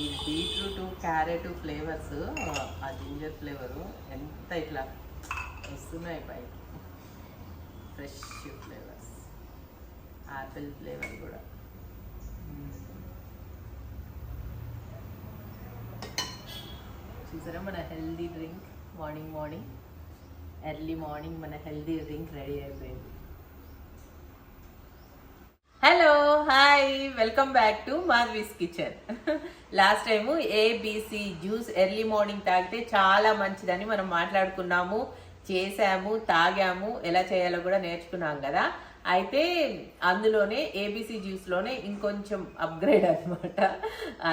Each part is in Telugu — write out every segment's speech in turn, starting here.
ఈ బీట్రూట్ క్యారెట్ ఫ్లేవర్స్ ఆ జింజర్ ఫ్లేవరు ఎంత ఇట్లా వస్తున్నాయి పైకి ఫ్రెష్ ఫ్లేవర్స్. యాపిల్ ఫ్లేవర్ కూడా. చూసారా మన healthy drink? Morning morning. Early morning మన హెల్దీ డ్రింక్ రెడీ అయిపోయింది. Hello hi welcome back to Madhavi's kitchen last time ABC juice early morning తాగితే చాలా మంచిదని మనం మాట్లాడుకున్నాము చేసాము తాగాము ఎలా చేయాలో కూడా నేర్చుకున్నాం కదా. అయితే అందులోనే ఏబిసి జ్యూస్లోనే ఇంకొంచెం అప్గ్రేడ్ అనమాట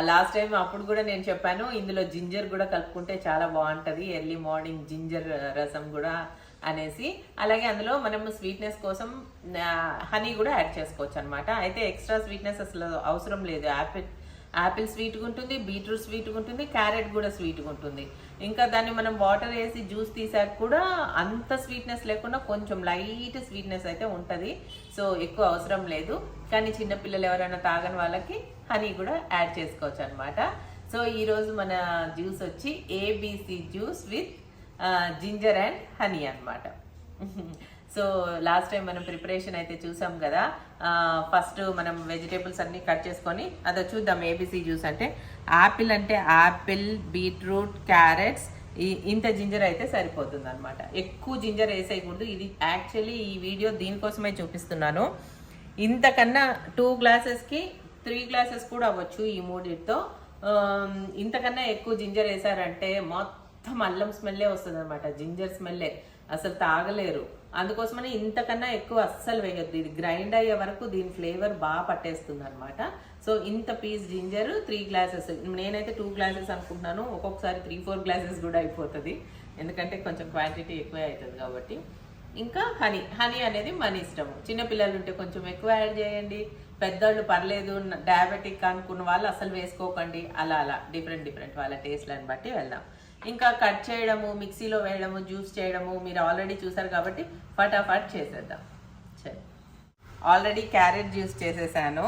లాస్ట్ టైం అప్పుడు కూడా నేను చెప్పాను ఇందులో జింజర్ కూడా కలుపుకుంటే చాలా బాగుంటుంది. ఎర్లీ మార్నింగ్ జింజర్ రసం కూడా అనేసి అలాగే అందులో మనము స్వీట్నెస్ కోసం హనీ కూడా యాడ్ చేసుకోవచ్చు అనమాట అయితే ఎక్స్ట్రా స్వీట్నెస్ అసలు అవసరం లేదు. యాపిల్ యాపిల్ స్వీట్గా ఉంటుంది బీట్రూట్ స్వీట్గా ఉంటుంది క్యారెట్ కూడా స్వీట్గా ఉంటుంది. ఇంకా దాన్ని మనం వాటర్ వేసి జ్యూస్ తీసాక కూడా అంత స్వీట్నెస్ లేకుండా కొంచెం లైట్ స్వీట్నెస్ అయితే ఉంటుంది. సో ఎక్కువ అవసరం లేదు. కానీ చిన్నపిల్లలు ఎవరైనా తాగని వాళ్ళకి హనీ కూడా యాడ్ చేసుకోవచ్చు అనమాట సో ఈరోజు మన జ్యూస్ వచ్చి ABC juice with ginger and honey అన్నమాట. సో లాస్ట్ టైం మనం ప్రిపరేషన్ అయితే చూసాం కదా ఫస్ట్ మనం వెజిటేబుల్స్ అన్ని కట్ చేసుకొని అదో చూద్దాం ఏబీసీ జ్యూస్ అంటే. యాపిల్ అంటే యాపిల్ బీట్రూట్ క్యారెట్స్ ఇంత జింజర్ అయితే సరిపోతుంది అనమాట ఎక్కువ జింజర్ వేసేయకూడదు. ఇది యాక్చువల్లీ ఈ వీడియో దీనికోసమే చూపిస్తున్నాను. ఇంతకన్నా టూ గ్లాసెస్కి త్రీ గ్లాసెస్ కూడా అవ్వచ్చు ఈ మూడింటితో. ఇంతకన్నా ఎక్కువ జింజర్ వేసారంటే మొత్తం మొత్తం అల్లం స్మెల్లే వస్తుంది అనమాట జింజర్ స్మెల్లే. అసలు తాగలేరు. అందుకోసమని ఇంతకన్నా ఎక్కువ అస్సలు వేయొద్దు. ఇది గ్రైండ్ అయ్యే వరకు దీని ఫ్లేవర్ బాగా పట్టేస్తుంది అనమాట సో ఇంత పీస్ జింజర్ త్రీ గ్లాసెస్. నేనైతే టూ గ్లాసెస్ అనుకుంటున్నాను. ఒక్కొక్కసారి త్రీ ఫోర్ గ్లాసెస్ కూడా అయిపోతుంది. ఎందుకంటే కొంచెం క్వాంటిటీ ఎక్కువే అవుతుంది కాబట్టి. ఇంకా హనీ. హనీ అనేది మన ఇష్టం చిన్నపిల్లలు ఉంటే కొంచెం ఎక్కువ యాడ్ చేయండి. పెద్దోళ్ళు పర్లేదు డయాబెటిక్ అనుకున్న వాళ్ళు అసలు వేసుకోకండి. అలా అలా. డిఫరెంట్ డిఫరెంట్ వాళ్ళ టేస్ట్లను బట్టి వెళ్దాం. ఇంకా కట్ చేయడము మిక్సీలో వేయడము జ్యూస్ చేయడము మీరు ఆల్రెడీ చూసారు కాబట్టి ఫటాఫట్ చేసేద్దాం. సరే ఆల్రెడీ క్యారెట్ జ్యూస్ చేసేసాను.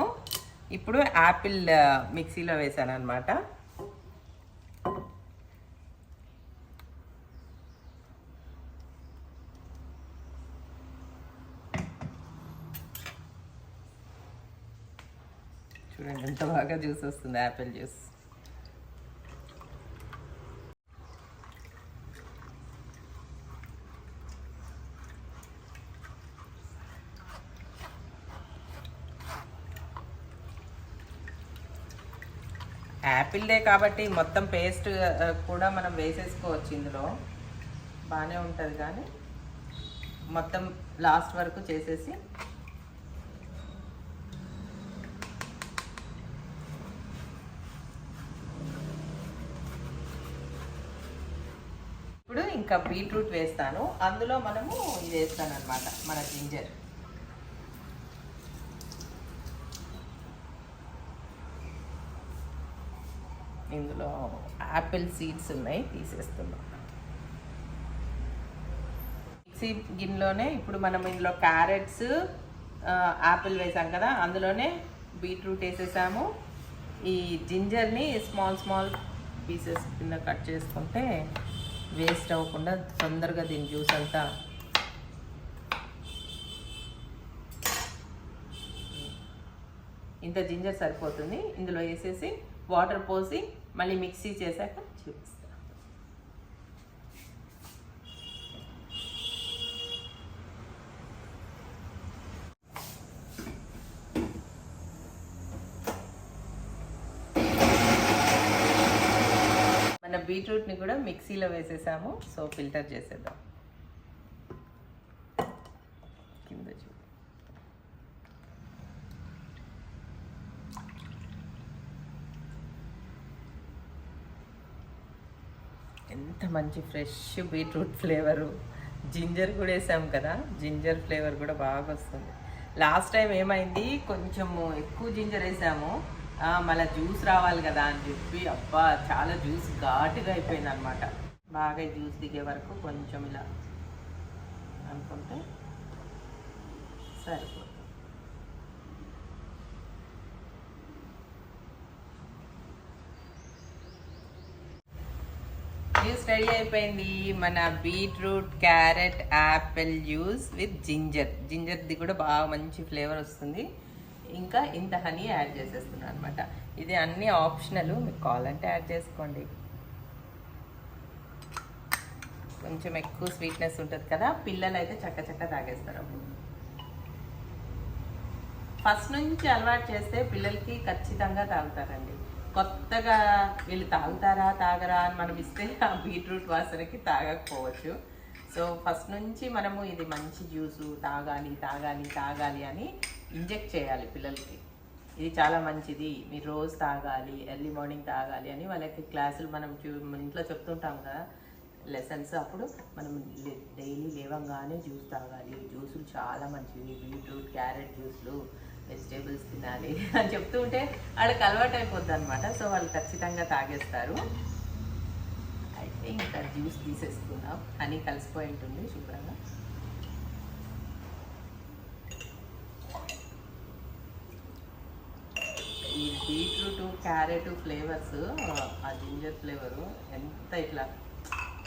ఇప్పుడు యాపిల్ మిక్సీలో వేసాను అనమాట చూడండి ఎంత బాగా జ్యూస్ వస్తుంది యాపిల్ జ్యూస్. యాపిల్దే కాబట్టి మొత్తం పేస్ట్ కూడా మనం వేసేసుకోవచ్చు ఇందులో. బాగానే ఉంటుంది కానీ. మొత్తం లాస్ట్ వరకు చేసేసి. ఇప్పుడు ఇంకా బీట్రూట్ వేస్తాను. అందులో మనము ఇది వేస్తాను అనమాట మన జింజర్. ఇందులో యాపిల్ సీడ్స్ ఉన్నాయి తీసేస్తున్నాం. మిక్సీ గిన్నెలోనే ఇప్పుడు మనం ఇందులో క్యారెట్స్ యాపిల్ వేసాం కదా అందులోనే బీట్రూట్ వేసేసాము. ఈ జింజర్ని స్మాల్ స్మాల్ పీసెస్ కింద కట్ చేసుకుంటే వేస్ట్ అవ్వకుండా తొందరగా దీని జ్యూస్ అంతా ఇంత జింజర్ సరిపోతుంది. ఇందులో వేసేసి వాటర్ పోసి మళ్ళీ మిక్సీ చేశాక చూపిస్తా. మన బీట్రూట్ని కూడా మిక్సీలో వేసేసాము సో ఫిల్టర్ చేసేద్దాం కింద చూ ఎంత మంచి ఫ్రెష్ బీట్రూట్ ఫ్లేవరు. జింజర్ కూడా వేసాం కదా జింజర్ ఫ్లేవర్ కూడా బాగా వస్తుంది. లాస్ట్ టైం ఏమైంది కొంచెము ఎక్కువ జింజర్ వేసాము. మళ్ళీ జ్యూస్ రావాలి కదా అని చెప్పి అబ్బా చాలా జ్యూస్ ఘాటుగా అయిపోయింది అనమాట బాగా జ్యూస్ దిగే వరకు కొంచెం ఇలా అనుకుంటే సరిపోతుంది. జ్యూస్ రెడీ అయిపోయింది. మన beetroot carrot apple juice with ginger. జింజర్ది కూడా బాగా మంచి ఫ్లేవర్ వస్తుంది. ఇంకా ఇంత హనీ యాడ్ చేసేస్తున్నాను అనమాట ఇది అన్ని ఆప్షనల్. మీకు కావాలంటే యాడ్ చేసుకోండి. కొంచెం ఎక్కువ స్వీట్నెస్ ఉంటుంది కదా పిల్లలు అయితే చక్క చక్క తాగేస్తారు ఫస్ట్ నుంచి అలవాటు చేస్తే పిల్లలకి ఖచ్చితంగా తాగుతారండి. కొత్తగా వీళ్ళు తాగుతారా తాగరా అని మనం ఇస్తే ఆ బీట్రూట్ వాసనకి తాగకపోవచ్చు. సో ఫస్ట్ నుంచి మనము ఇది మంచి జ్యూసు తాగాలి తాగాలి తాగాలి అని ఇంజెక్ట్ చేయాలి పిల్లలకి. ఇది చాలా మంచిది. మీరు రోజు తాగాలి ఎర్లీ మార్నింగ్ తాగాలి అని వాళ్ళకి క్లాసులు మనం చూ- ఇంట్లో చెప్తుంటాం కదా. లెసన్స్ అప్పుడు మనం డైలీ లేవంగానే జ్యూస్ తాగాలి. జ్యూసులు చాలా మంచివి. బీట్రూట్ క్యారెట్ జ్యూస్లు వెజిటేబుల్స్ తినాలి అని చెప్తూ ఉంటే వాళ్ళకి అలవాటు అయిపోద్ది అనమాట సో వాళ్ళు ఖచ్చితంగా తాగేస్తారు. అయితే ఇంకా జ్యూస్ తీసేసుకున్నాం. హనీ కలిసిపోయి ఉంటుంది శుభ్రంగా. ఈ బీట్రూట్ క్యారెట్ ఫ్లేవర్స్ ఆ జింజర్ ఫ్లేవరు ఎంత ఇట్లా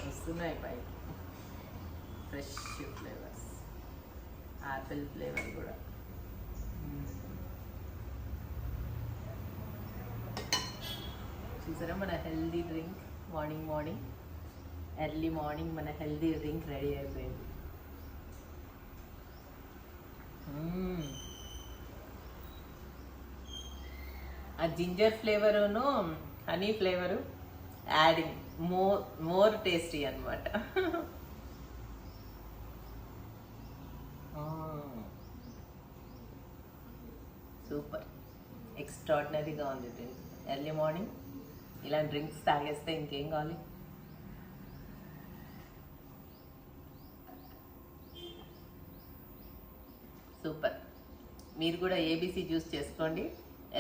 వస్తున్నాయి పైకి ఫ్రెష్ ఫ్లేవర్స్. ఆపిల్ ఫ్లేవర్ కూడా. చూసారా మన healthy drink morning morning early morning మన హెల్దీ డ్రింక్ రెడీ అయిపోయింది. ఆ ginger ఫ్లేవరును honey flavour adding more more tasty అనమాట సూపర్. ఎక్స్ట్రాడినరీగా ఉంది డ్రింక్ ఎర్లీ మార్నింగ్ ఇలా డ్రింక్స్ తాగేస్తే ఇంకేం కావాలి? సూపర్. మీరు కూడా ఏబీసీ జ్యూస్ చేసుకోండి.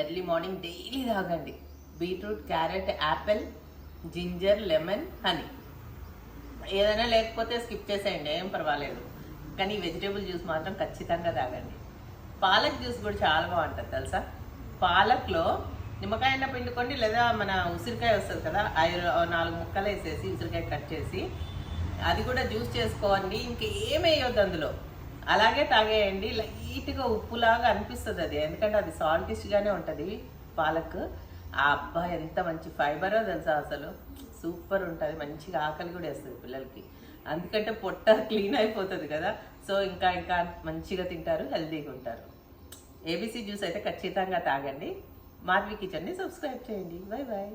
ఎర్లీ మార్నింగ్ డైలీ తాగండి. Beetroot carrot apple ginger lemon honey. ఏదైనా లేకపోతే స్కిప్ చేసేయండి ఏం పర్వాలేదు. కానీ వెజిటేబుల్ జ్యూస్ మాత్రం ఖచ్చితంగా తాగండి. పాలక్ జ్యూస్ కూడా చాలా బాగుంటుంది తెలుసా? పాలక్లో నిమ్మకాయ అయినా పిండుకోండి లేదా మన ఉసిరికాయ వస్తుంది కదా ఐదు నాలుగు ముక్కలు వేసేసి ఉసిరికాయ కట్ చేసి అది కూడా జ్యూస్ చేసుకోండి ఇంకేం వేయొద్దు అందులో. అలాగే తాగేయండి లైట్గా ఉప్పులాగా అనిపిస్తుంది అది ఎందుకంటే అది సాల్టిష్గానే ఉంటుంది పాలక్. ఆ అబ్బా ఎంత మంచి ఫైబరో తెలుసా అసలు? సూపర్ ఉంటుంది మంచిగా ఆకలి కూడా వేస్తుంది పిల్లలకి. అందుకంటే పొట్ట క్లీన్ అయిపోతుంది కదా సో ఇంకా ఇంకా మంచిగా తింటారు హెల్తీగా ఉంటారు. ఏబీసీ జ్యూస్ అయితే ఖచ్చితంగా తాగండి. మార్వి కిచెన్ని సబ్స్క్రైబ్ చేయండి. Bye bye